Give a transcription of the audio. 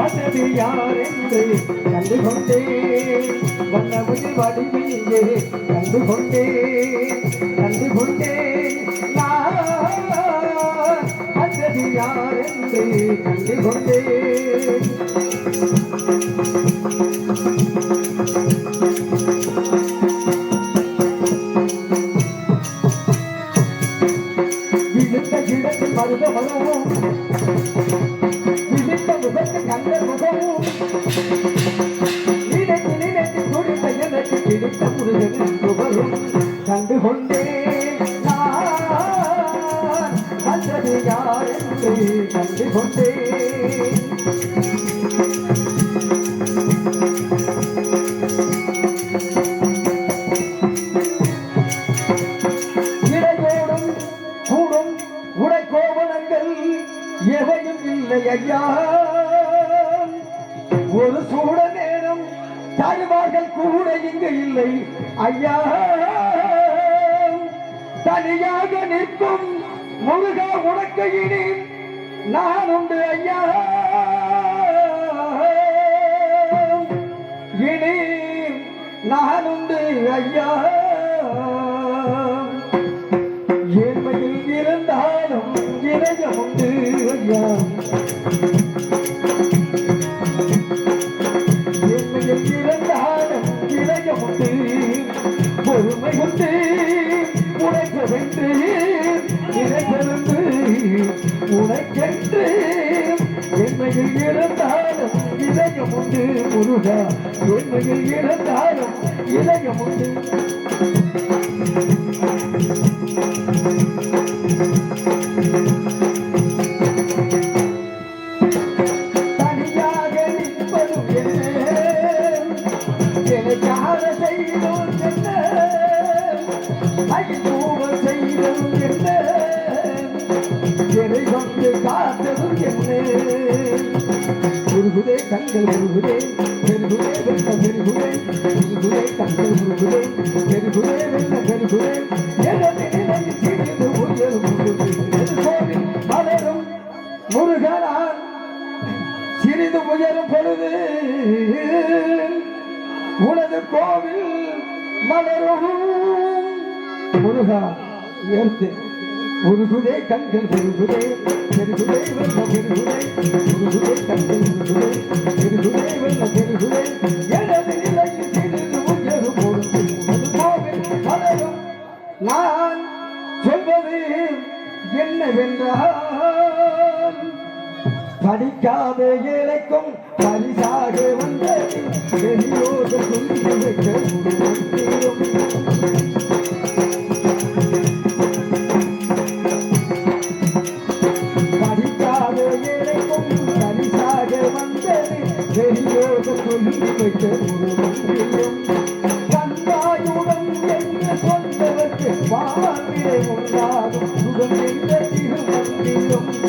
வந்தது யாரென்று கண்டு கொண்டேன் வண்ணமுகில் வடிவிலே கண்டு கொண்டேன் கண்டு கொண்டேன் நான் வந்தது யார் கண்டு கொண்டேன் விழுந்த இடத்தில் மருத மருவும் நினைத்து நினைத்து துடித்த எனக்கு பிடித்த முருகன் கண்டு கொண்டேன் யார் என்று கண்டு கொண்டேன் கூடும் உடை கோவணங்கள் எவையும் இல்லை ஐயா. ஒரு சூட நேரம் தருவார்கள் கூட இங்கு இல்லை. ஐயா தனியாக நிற்கும் முருகா உனக்கு இனி நான் உண்டு ஐயா. இனி நான் உண்டு ஐயா. ஏழ்மையில் இருந்தாலும் இணையம் உண்டு ஐயா. இணையம் பொறுமை கொண்டு உழைக்க வென்று இணைப்பிருந்து உனக்கென்று என்மையில் இருந்தாலும் இதயம் உண்டு. முருகா என்மையில் இருந்தாலும் இதயம் உண்டு. ஐநூறு செய்ததும் என்ன? என்னை கொண்டு காத்ததும் என்ன? முருகுதே கண்கள் முருகுதே பெருகுதே வெள்ள பெருகுதே முருகுதே கண்கள் முருகுதே பெருகுதே பெருகுதே. எனது சிறிது கோவில் மலரும் சிறிது உயரும் பொழுது உனது கோவில் மலரும் முருகா உயர்த்து முருகுதே கண்கள் பெருகுதே பெருகுதே வெள்ள பெருகுதே முருகுதே கண்கள் முருகுதே பெருகுதே வெள்ள பெருகுதே எனது நிலையில் சிறிது உயரும் பொழுது உனது கோவில் மலரும் நான் சொல்வது என்னவென்றால் படிக்காத ஏழைக்கும் பரிசாக வந்த பெரியோர் சொல்லி வைக்க பெரியோர் சொல்லி உண்டாகும் சுகம் என்ற திருமந்திரம்